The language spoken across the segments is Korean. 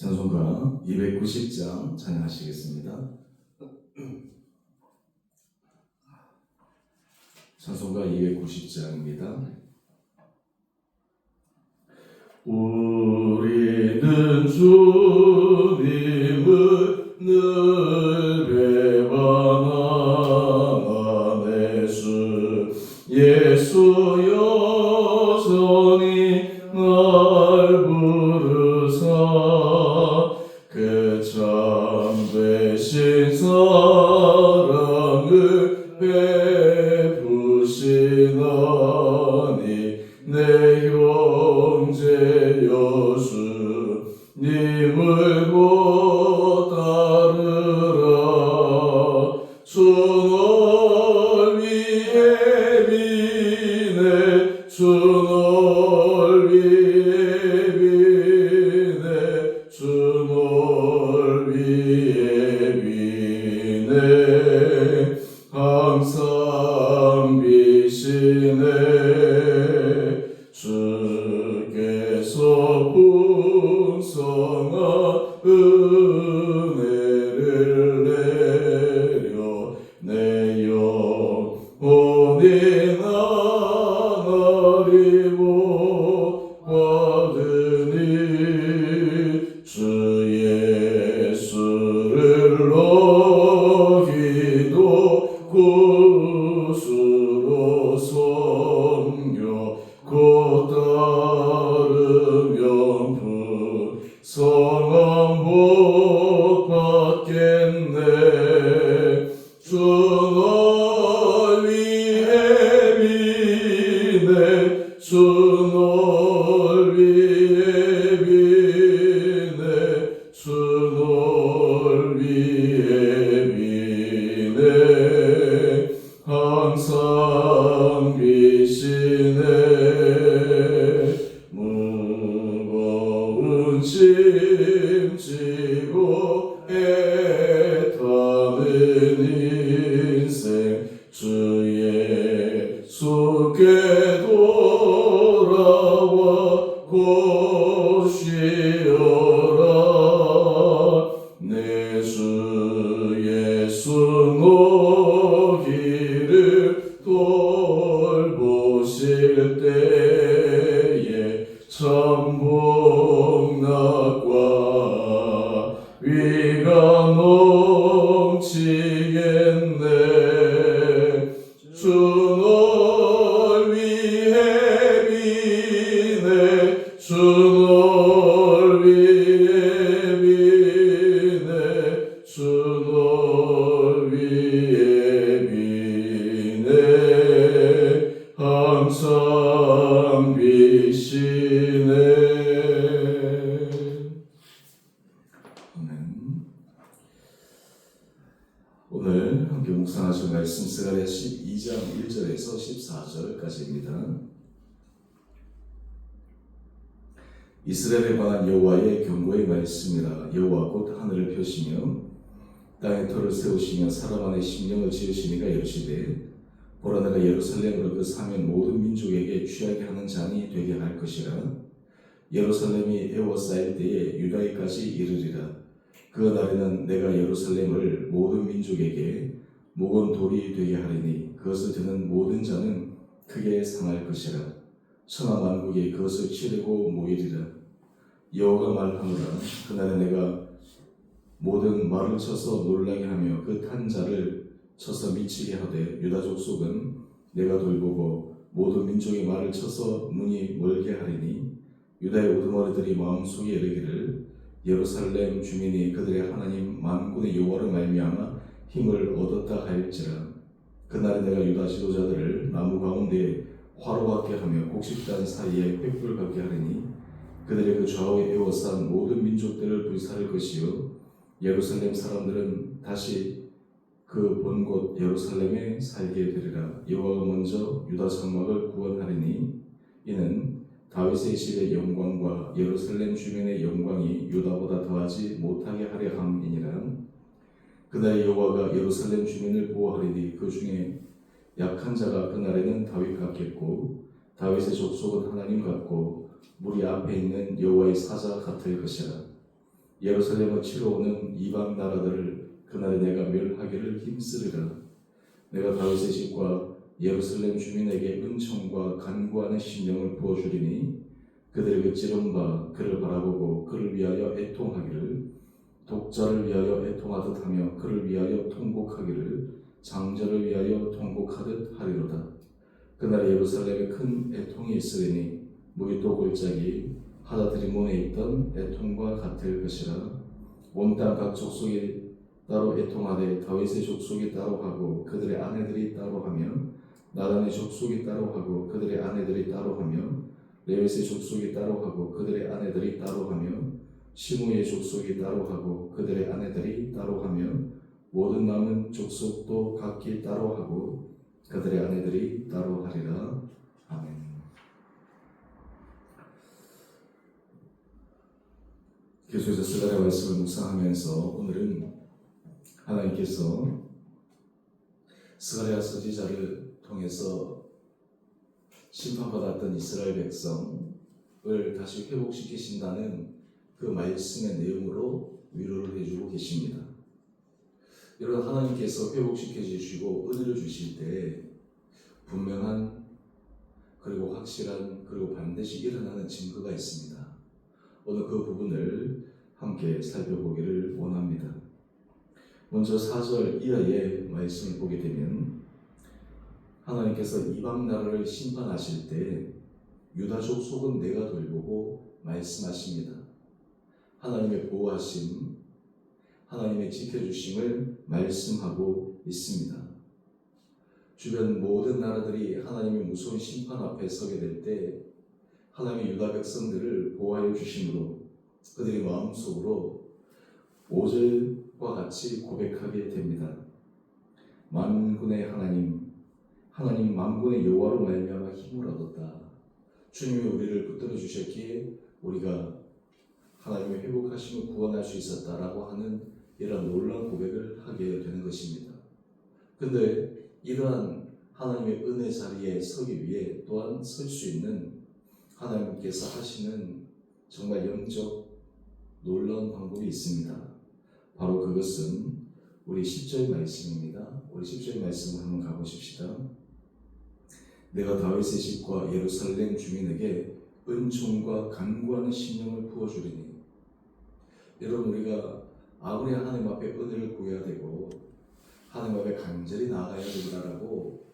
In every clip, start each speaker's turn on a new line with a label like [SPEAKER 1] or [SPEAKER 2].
[SPEAKER 1] 찬송가 290장 찬양하시겠습니다. 찬송가 290장입니다. 우 베푸시나니 내 형제 여 ambisine hangisine Oh. 이스라엘에 관한 여호와의 경고의 말씀이라 여호와 곧 하늘을 펴시며 땅에 터를 세우시며 사람 안에 심령을 지으시니가 이르시되 보라 내가 예루살렘으로 그 사면 모든 민족에게 취하게 하는 잔이 되게 할 것이라. 예루살렘이 에워싸일 때에 유다에까지 이르리라. 그 날에는 내가 예루살렘을 모든 민족에게 목은 돌이 되게 하리니 그것을 드는 모든 자는 크게 상할 것이라. 천하 만국이 그것을 치르고 모이리라 여호가 말하노라. 그날에 내가 모든 말을 쳐서 놀라게 하며 그 탄 자를 쳐서 미치게 하되 유다 족 속은 내가 돌보고 모든 민족의 말을 쳐서 눈이 멀게 하리니 유다의 우두머리들이 마음속에 이르기를 예루살렘 주민이 그들의 하나님 만군의 여호와로 말미암아 힘을 얻었다 할지라. 그날에 내가 유다 지도자들을 나무 가운데 화로 같게 하며 곡식단 사이에 횃불 같게 하리니 그들의 그 좌우에 에워싼 모든 민족들을 불사를 것이요 예루살렘 사람들은 다시 그 본 곳 예루살렘에 살게 되리라 여호와가 먼저 유다 장막을 구원하리니 이는 다윗의 집의 영광과 예루살렘 주민의 영광이 유다보다 더하지 못하게 하려 함이니라. 그날 여호와가 예루살렘 주민을 보호하리니 그 중에 약한 자가 그날에는 다윗 같겠고 다윗의 족속은 하나님 같고 무리 앞에 있는 여호와의 사자 같을 것이라. 예루살렘을 치러 오는 이방 나라들을 그날에 내가 멸하기를 힘쓰리라. 내가 다윗의 집과 예루살렘 주민에게 은총과 간구하는 심령을 부어주리니 그들에게 찌른 바 그를 바라보고 그를 위하여 애통하기를 독자를 위하여 애통하듯 하며 그를 위하여 통곡하기를 장자를 위하여 통곡하듯 하리로다. 그날 예루살렘에 큰 애통이 있으리니 무기또 골짜기 하다드리몬에 있던 애통과 같을 것이라. 온 땅 각 족속이 따로 애통하되 다윗의 족속이 따로 하고 그들의 아내들이 따로 하며 나단의 족속이 따로 하고 그들의 아내들이 따로 하며 레위스의 족속이 따로 하고 그들의 아내들이 따로 하며 시므의 족속이 따로 하고 그들의 아내들이 따로 하며 모든 남은 족속도 각기 따로 하고 그들의 아내들이 따로 하리라 아멘. 계속해서 스가랴 말씀을 묵상하면서 오늘은 하나님께서 스가랴 서지자를 통해서 심판받았던 이스라엘 백성을 다시 회복시키신다는 그 말씀의 내용으로 위로를 해주고 계십니다. 여러분 하나님께서 회복시켜 주시고 은혜를 주실 때 분명한 그리고 확실한 그리고 반드시 일어나는 증거가 있습니다. 오늘 그 부분을 함께 살펴보기를 원합니다. 먼저 4절 이하의 말씀을 보게 되면 하나님께서 이방 나라를 심판하실 때 유다족 속은 내가 돌보고 말씀하십니다. 하나님의 보호하심, 하나님의 지켜주심을 말씀하고 있습니다. 주변 모든 나라들이 하나님의 무서운 심판 앞에 서게 될 때 하나님의 유다 백성들을 보호하여 주심으로 그들의 마음속으로 5절과 같이 고백하게 됩니다. 만군의 하나님, 하나님 만군의 여호와로 말미암아 힘을 얻었다. 주님이 우리를 붙들어 주셨기에 우리가 하나님의 회복하심을 구원할 수 있었다라고 하는 이러한 놀라운 고백을 하게 되는 것입니다. 근데 이러한 하나님의 은혜 자리에 서기 위해 또한 설 수 있는 하나님께서 하시는 정말 영적 놀라운 방법이 있습니다. 바로 그것은 우리 10절 말씀입니다. 우리 10절 말씀을 한번 가보십시다. 내가 다윗의 집과 예루살렘 주민에게 은총과 간구하는 심령을 부어주리니 여러분 우리가 아무리 하나님 앞에 은혜를 구해야 되고 하나님 앞에 간절히 나아가야 된다라고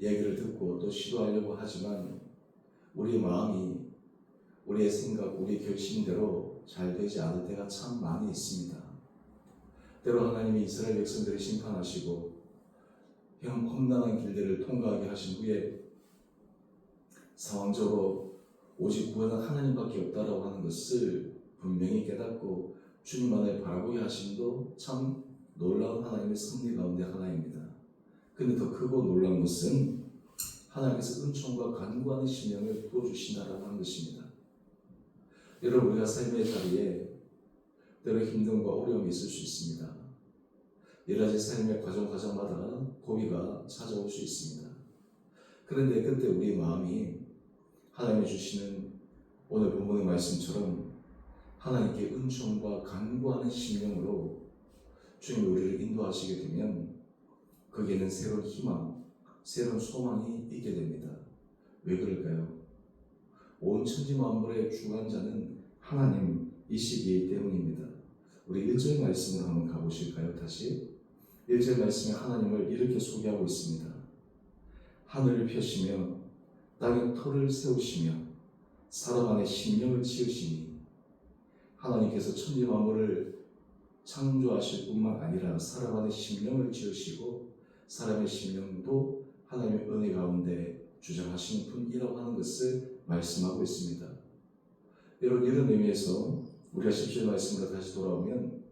[SPEAKER 1] 얘기를 듣고 또 시도하려고 하지만 우리 마음이 우리의 생각, 우리 결심대로 잘 되지 않을 때가 참 많이 있습니다. 때로 하나님이 이스라엘 백성들을 심판하시고 형 험난한 길들을 통과하게 하신 후에 상황적으로 오직 구원은 하나님밖에 없다라고 하는 것을 분명히 깨닫고 주님만을 바라보게 하심도 참 놀라운 하나님의 섭리 가운데 하나입니다. 근데 더 크고 놀라운 것은 하나님께서 은총과 간구하는 심령을 부어주신다라고 하는 것입니다. 여러분 우리가 삶의 자리에 때로 힘듦과 어려움이 있을 수 있습니다. 여러 가지 삶의 과정 과정마다 고비가 찾아올 수 있습니다. 그런데 그때 우리 마음이 하나님이 주시는 오늘 본문의 말씀처럼 하나님께 은총과 간구하는 심령으로 주님 우리를 인도하시게 되면 거기에는 새로운 희망, 새로운 소망이 있게 됩니다. 왜 그럴까요? 온 천지 만물의 주관자는 하나님이시기 때문입니다. 우리 1절 말씀을 한번 가보실까요? 다시 1절 말씀에 하나님을 이렇게 소개하고 있습니다. 하늘을 펴시며 땅에 터를 세우시며 사람 안에 심령을 지으시니 하나님께서 천지 만물을 창조하실 뿐만 아니라 사람 안에 심령을 지으시고 사람의 심령도 하나님의 은혜 가운데 주장하시는 분이라고 하는 것을 말씀하고 있습니다. 여러분 이런 의미에서 우리가 10절 말씀으로 다시 돌아오면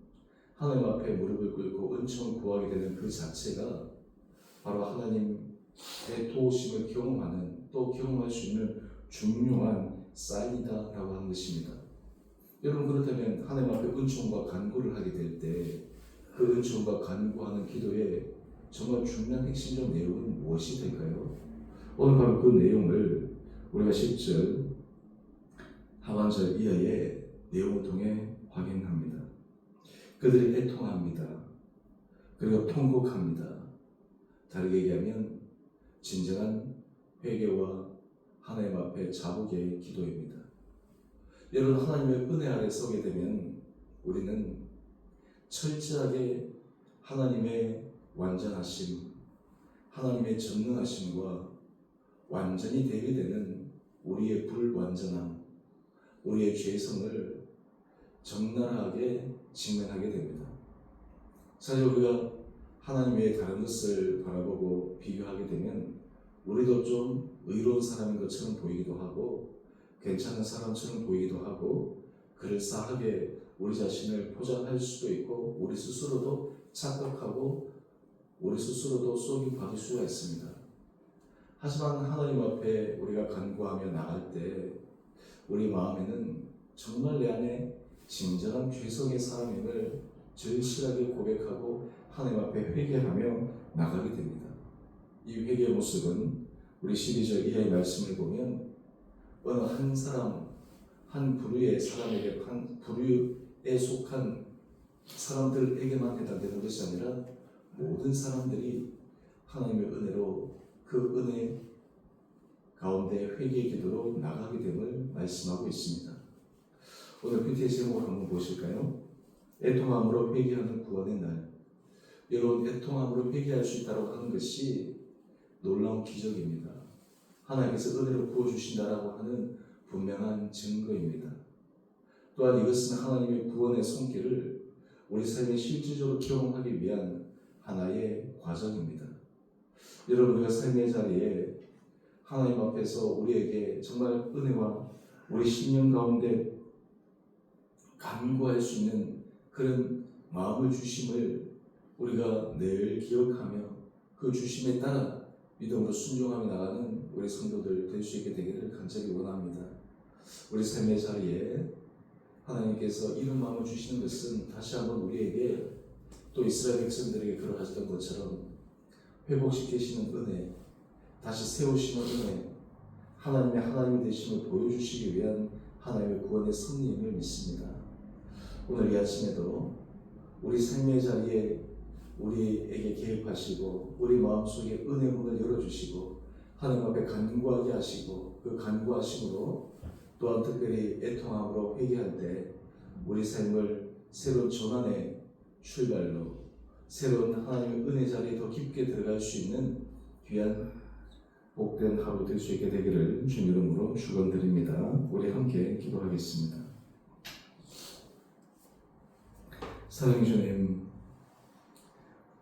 [SPEAKER 1] 하나님 앞에 무릎을 꿇고 은총을 구하게 되는 그 자체가 바로 하나님의 도우심을 경험하는 또 경험할 수 있는 중요한 사인이다라고 하는 것입니다. 여러분 그렇다면 하나님 앞에 은총과 간구를 하게 될 때 그 은총과 간구하는 기도에 정말 중요한 핵심적 내용은 무엇이 될까요? 오늘 바로 그 내용을 우리가 10절 하반절 이하의 내용을 통해 확인합니다. 그들이 애통합니다. 그리고 통곡합니다. 다르게 얘기하면 진정한 회개와 하나님 앞에 자복의 기도입니다. 여러분 하나님의 은혜 아래 서게 되면 우리는 철저하게 하나님의 완전하심, 하나님의 전능하심과 완전히 대비되는 우리의 불완전함, 우리의 죄성을 적나라하게 직면하게 됩니다. 사실 우리가 하나님 외에 다른 것을 바라보고 비교하게 되면 우리도 좀 의로운 사람인 것처럼 보이기도 하고 괜찮은 사람처럼 보이기도 하고 그럴싸하게 우리 자신을 포장할 수도 있고 우리 스스로도 착각하고 우리 스스로도 속이 박일 수가 있습니다. 하지만 하나님 앞에 우리가 간구하며 나갈 때 우리 마음에는 정말 내 안에 진정한 죄성의 사람임을 절실하게 고백하고 하나님 앞에 회개하며 나가게 됩니다. 이 회개의 모습은 우리 12절 이하의 말씀을 보면 어느 한 사람, 한 부류의 사람에게, 한 부류에 속한 사람들에게만 해당되는 것이 아니라 모든 사람들이 하나님의 은혜로 그 은혜 가운데 회개의 기도로 나가게 됨을 말씀하고 있습니다. 오늘 PT의 제목을 한번 보실까요? 애통함으로 회개하는 구원의 날. 여러분, 애통함으로 회개할 수 있다고 하는 것이 놀라운 기적입니다. 하나님께서 은혜로 부어주신다라고 하는 분명한 증거입니다. 또한 이것은 하나님의 구원의 손길을 우리 삶에 실질적으로 경험하기 위한 하나의 과정입니다. 여러분, 우리가 삶의 자리에 하나님 앞에서 우리에게 정말 은혜와 우리 신령 가운데 간구할 수 있는 그런 마음을 주심을 우리가 늘 기억하며 그 주심에 따라 믿음으로 순종하며 나가는 우리 성도들 될 수 있게 되기를 간절히 원합니다. 우리 삶의 자리에 하나님께서 이런 마음을 주시는 것은 다시 한번 우리에게 또 이스라엘 백성들에게 그러하셨던 것처럼 회복시키시는 은혜, 다시 세우시는 은혜, 하나님의 하나님이 되심을 보여주시기 위한 하나님의 구원의 섭리임을 믿습니다. 오늘 이 아침에도 우리 삶의 자리에 우리에게 개입하시고 우리 마음속에 은혜 문을 열어주시고 하나님 앞에 간구하게 하시고 그 간구하심으로 또한 특별히 애통함으로 회개할 때 우리 삶을 새로운 전환의 출발로 새로운 하나님의 은혜 자리에 더 깊게 들어갈 수 있는 귀한 복된 하루 될 수 있게 되기를 주님 이름으로 축원드립니다. 우리 함께 기도하겠습니다. 사랑해 주님,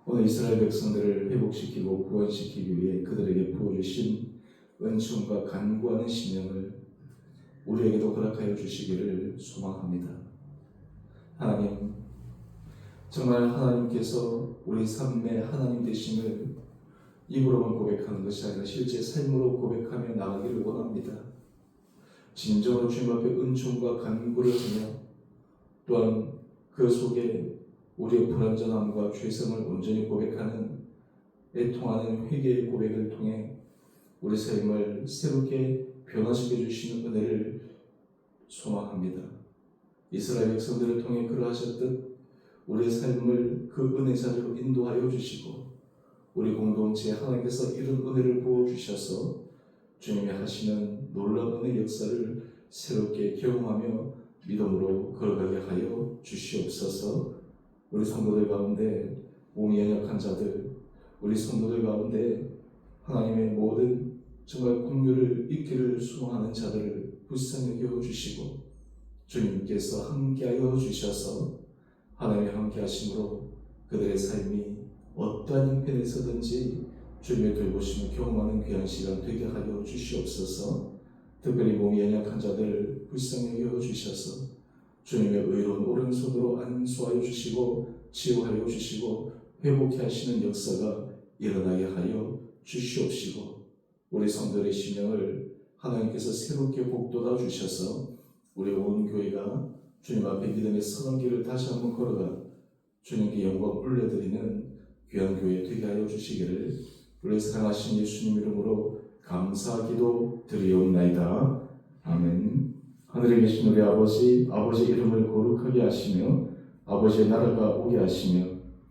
[SPEAKER 1] 오늘 이스라엘 백성들을 회복시키고 구원시키기 위해 그들에게 부어주신 은총과 간구하는 심령을 우리에게도 허락하여 주시기를 소망합니다. 하나님, 정말 하나님께서 우리 삶의 하나님 되심을 입으로만 고백하는 것이 아니라 실제 삶으로 고백하며 나가기를 원합니다. 진정으로 주님 앞에 은총과 간구를 하며 또한 그 속에 우리의 불완전함과 죄성을 온전히 고백하는 애통하는 회개의 고백을 통해 우리 삶을 새롭게 변화시켜 주시는 은혜를 소망합니다. 이스라엘 백성들을 통해 그러하셨듯 우리의 삶을 그 은혜 자리로 인도하여 주시고 우리 공동체에 하나님께서 이런 은혜를 부어 주셔서 주님이 하시는 놀라운 은혜 역사를 새롭게 경험하며 믿음으로 걸어가게 하여 주시옵소서. 우리 성도들 가운데 몸이 연약한 자들, 우리 성도들 가운데 하나님의 모든 정말 긍휼을 있기를 소망하는 자들을 불쌍히 여겨 주시고 주님께서 함께하여 주셔서 하나님의 함께 하심으로 그들의 삶이 어떠한 형편에서든지 주님의 돌보심을 경험하는 귀한 시간 되게 하여 주시옵소서. 특별히 몸이 연약한 자들을 불쌍히 여겨 주셔서 주님의 의로운 오른손으로 안수하여 주시고 치유하여 주시고 회복해 하시는 역사가 일어나게 하여 주시옵시고 우리 성도의 심령을 하나님께서 새롭게 복돋아 주셔서 우리 온 교회가 주님 앞에 믿음의 선한 길을 다시 한번 걸어가 주님께 영광 올려드리는 귀한 교회 되게 하여 주시기를 우리 사랑하신 예수님 이름으로 감사기도 드리옵나이다. 아멘. 하늘에 계신 우리 아버지, 아버지 이름을 거룩하게 하시며 아버지의 나라가 오게 하시며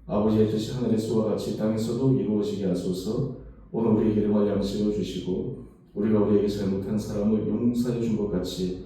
[SPEAKER 1] 아버지의 뜻이 하늘에서와 같이 땅에서도 이루어지게 하소서 오늘 우리에게 일용할 양식을 주시고 우리가 우리에게 잘못한 사람을 용서해 준 것 같이